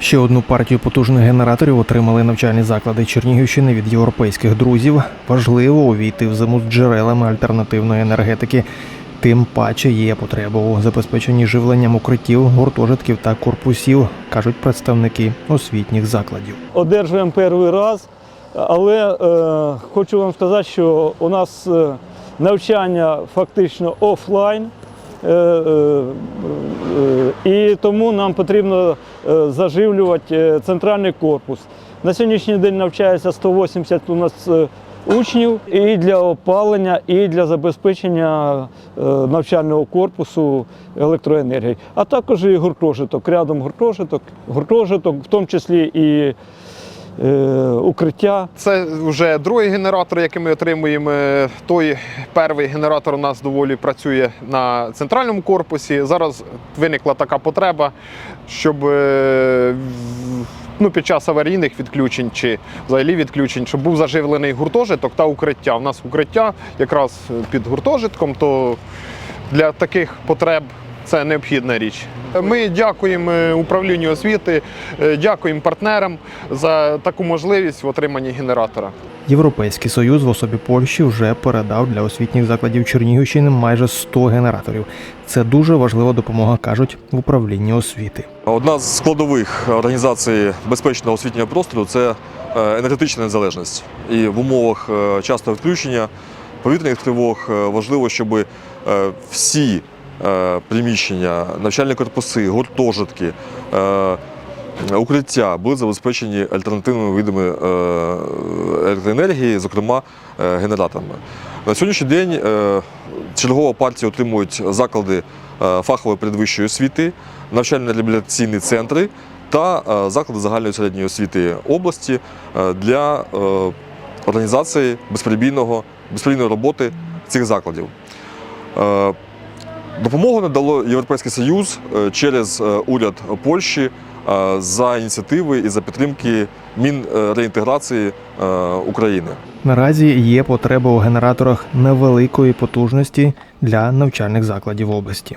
Ще одну партію потужних генераторів отримали навчальні заклади Чернігівщини від європейських друзів. Важливо увійти в зиму з джерелами альтернативної енергетики. Тим паче є потреба у забезпеченні живленням укриттів, гуртожитків та корпусів, кажуть представники освітніх закладів. одержуємо перший раз, але е, хочу вам сказати, що у нас е, навчання фактично офлайн. Е, е, е, і тому нам потрібно заживлювати центральний корпус. На сьогоднішній день навчається 180 у нас учнів і для опалення, і для забезпечення навчального корпусу електроенергією, а також і гуртожиток, рядом гуртожиток, гуртожиток, в тому числі і укриття. Це вже другий генератор, який ми отримуємо. Той перший генератор у нас доволі працює на центральному корпусі. Зараз виникла така потреба, щоб е, ну, під час аварійних відключень чи взагалі відключень, щоб був заживлений гуртожиток та укриття. У нас укриття якраз під гуртожитком, то для таких потреб це необхідна річ. Ми дякуємо управлінню освіти, е, дякуємо партнерам за таку можливість в отриманні генератора. Європейський союз в особі Польщі вже передав для освітніх закладів Чернігівщини майже 100 генераторів. Це дуже важлива допомога, кажуть в управлінні освіти. Одна з складових організації безпечного освітнього простору це е, енергетична незалежність. І в умовах е, частого відключення повітряних тривог е, важливо, щоб е, всі е, приміщення, навчальні корпуси, гуртожитки, е, укриття були забезпечені альтернативними видами е, електроенергії, зокрема е, генераторами. На сьогоднішній день е, чергова партія отримують заклади е, фахової передвищої освіти, навчально-реабілітаційні центри та е, заклади загальної середньої освіти області е, для е, організації безперебійної роботи цих закладів. Допомогу надало Європейський Союз е, через е, уряд Польщі е, за ініціативи і за підтримки Мінреінтеграції України. Наразі є потреба у генераторах невеликої потужності для навчальних закладів області.